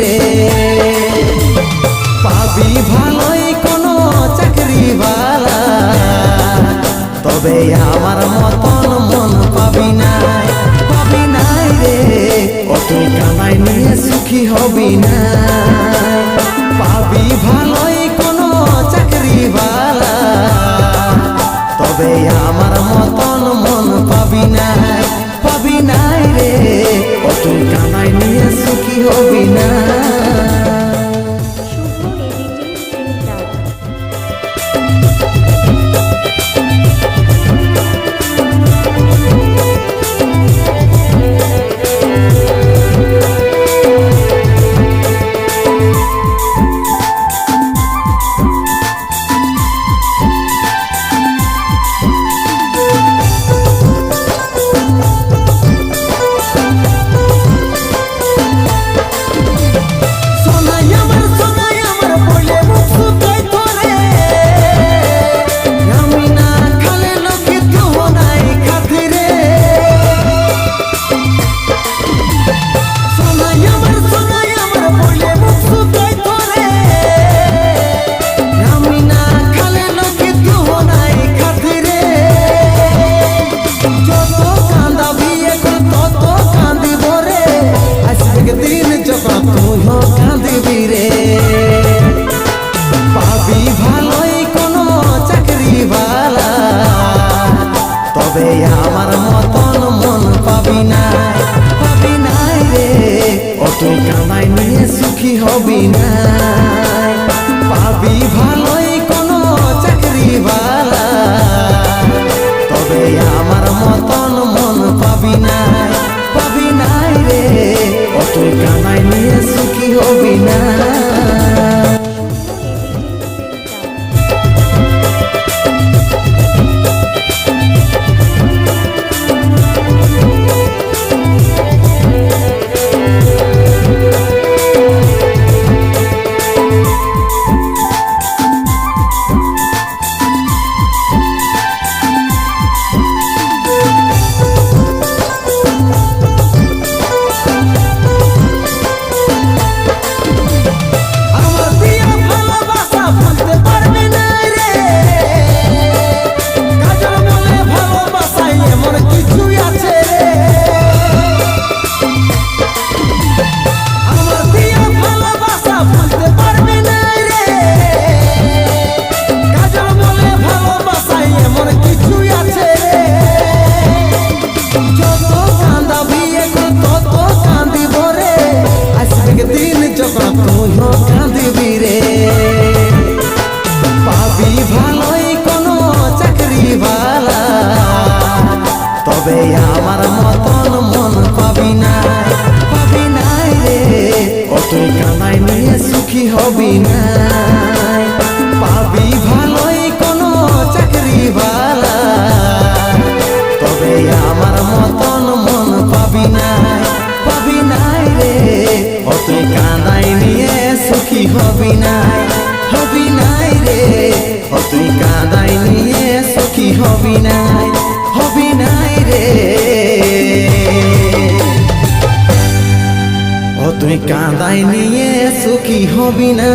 রে পাবি ভালোই কোনো চাকরি বালা। তবে আমার মতন মন পাবি না। পাবি নাই রে অত কামাই নিয়ে সুখী হবি না। সেদিন যখন তুইও কাঁদবি রে। পাবি ভালোই কোনো চাকরি বালা। তবে আমার মতন মন পাবি না, পাবি নাই রে। অত কামাই নিয়ে সুখী হবি না। কতই কাঁদবি রে পাবি ভালোই কোনো চাকরি ভালা। তবে আমার মতন মন পাবি না রে। কতই নিয়ে সুখী হবি না। তুই কাঁদাই নিয়ে সুখী হবি না।